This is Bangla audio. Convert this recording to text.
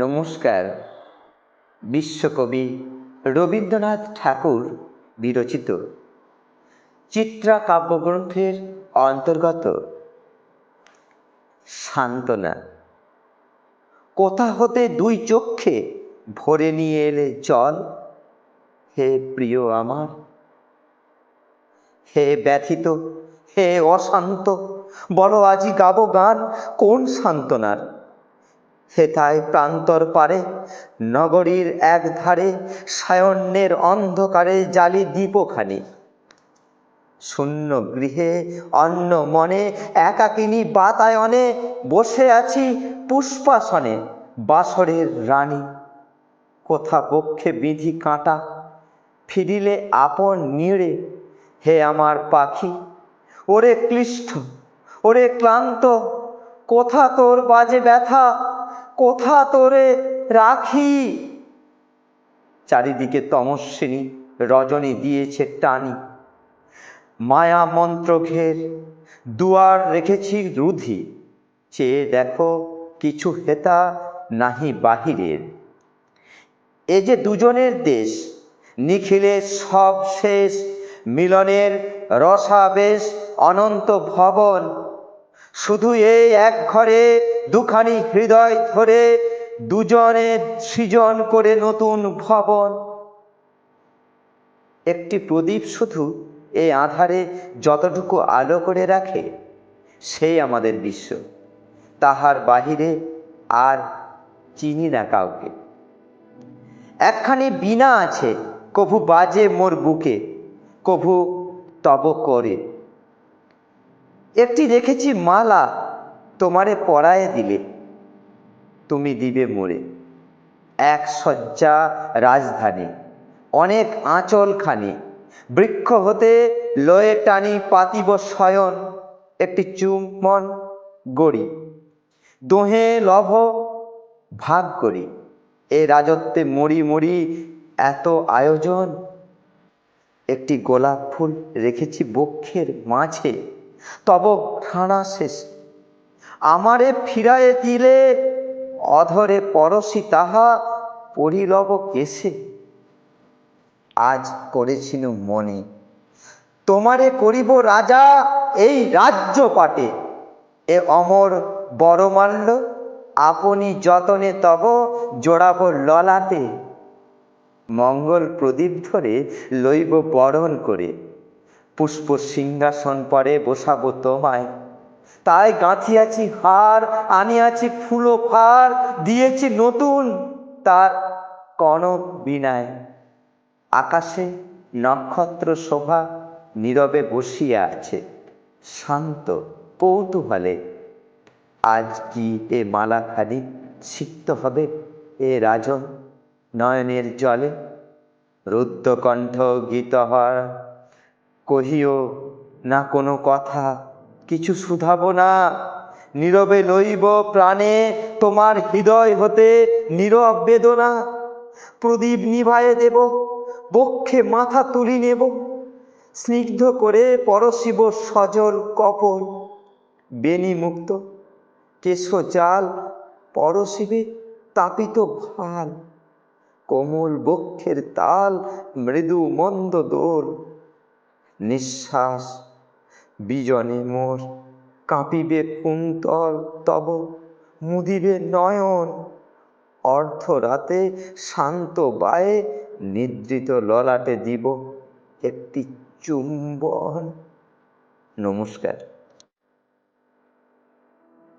নমস্কার। বিশ্বকবি রবীন্দ্রনাথ ঠাকুর বিরচিত চিত্রা কাব্যগ্রন্থের অন্তর্গত সান্ত্বনা। কোথা হতে দুই চক্ষে ভরে নিয়ে এলে জল? হে প্রিয় আমার, হে ব্যথিত, হে অশান্ত, বলো আজি গাবো গান কোন সান্ত্বনার? হেথায় প্রান্তর পারে, নগরীর এক ধারে সায়ন্যের অন্ধকারে জালি দীপখানি শূন্য গৃহে, অন্য মনে, একাকিনী বাতায়নে বসে আছি পুষ্পাসনে, বাসরের রানী। কোথা বক্ষে বিধি কাঁটা, ফিরিলে আপন নিড়ে, হে আমার পাখি, ওরে ক্লিষ্ট, ওরে ক্লান্ত, কোথা তোর বাজে ব্যথা? কোথা তোরে রাখি? চারিদিকে তমস্বিনী রজনী দিয়েছে টানি। মায়া মন্ত্র ঘের দুয়ার রেখেছি রুধি। চেয়ে দেখো কিছু হেতা নাহি বাহিরের। এ যে দুজনের দেশ নিখিলের সব শেষ, মিলনের রসাবেশ অনন্ত ভবন। শুধু এই এক ঘরে দুখানি হৃদয় ধরে দুজনে সৃজন করে নতুন ভবন। একটি প্রদীপ শুধু এই আধারে যতটুকু আলো করে রাখে, সেই আমাদের বিশ্ব। তাহার বাহিরে আর চিনি না কাউকে। একখানি বীণা আছে, কভু বাজে মোর বুকে, কভু তব করে। একটি দেখেছি মালা তোমারে পরায়ে দিলে, তুমি দিবে মোরে। এক শয্যা রাজধানী, অনেক আঁচলখানি, বৃক্ষ হতে লয়ে টানি পাতিব শয়ন, একটি চুম্বন গড়ি। দোহে লভ ভাগ করি, এ রাজত্বে মরি মরি এত আয়োজন। একটি গোলাপ ফুল রেখেছি বক্ষের মাঝে, তব ঠাঁড়া শেষ আমারে ফিরায়ে দিলে, অধরে পরশি তাহা পরিলব কেসে? আজ করেছিল মনে, তোমারে করিব রাজা এই রাজ্য পাটে। এ অমর বড়মাল্য আপনি যতনে তব জোড়াবো ললাতে মঙ্গল প্রদীপ ধরে লইব বরণ করে। পুষ্প সিংহাসন পরে বসাবো তোমায়। তাই গাঁথিয়াছি হার, আনিয়াছি ফুলো ফার, দিয়েছি নতুন তার কনক বিনায়। আকাশে নক্ষত্র শোভা নীরবে বসিয়া আছে। শান্ত, কৌতূহলে। আজ কি এ মালাখানি সিক্ত হবে এ রাজন নয়নের জলে? রুদ্রকণ্ঠ গীতহর কহিও না কোনো কথা। কিছু শুধাবো না। নীরবে লইব প্রাণে, তোমার হৃদয় হতে নীরব বেদনা। প্রদীপ নিভায়ে দেব, বক্ষে মাথা তুলি নেব। স্নিগ্ধ করে পরশিব সজল কপল বেনি মুক্ত, কেশ জাল, পরশিবে তাপিত ভালো। কোমল বক্ষের তাল, মৃদু মন্দ দোল। নিঃশ্বাস বিজনে মোর, কাঁপিবে কুন্তল তব, মুদিবে নয়ন। অর্ধরাতে শান্ত বায়ে নিদ্রিত ললাটে দিব একটি চুম্বন। নমস্কার।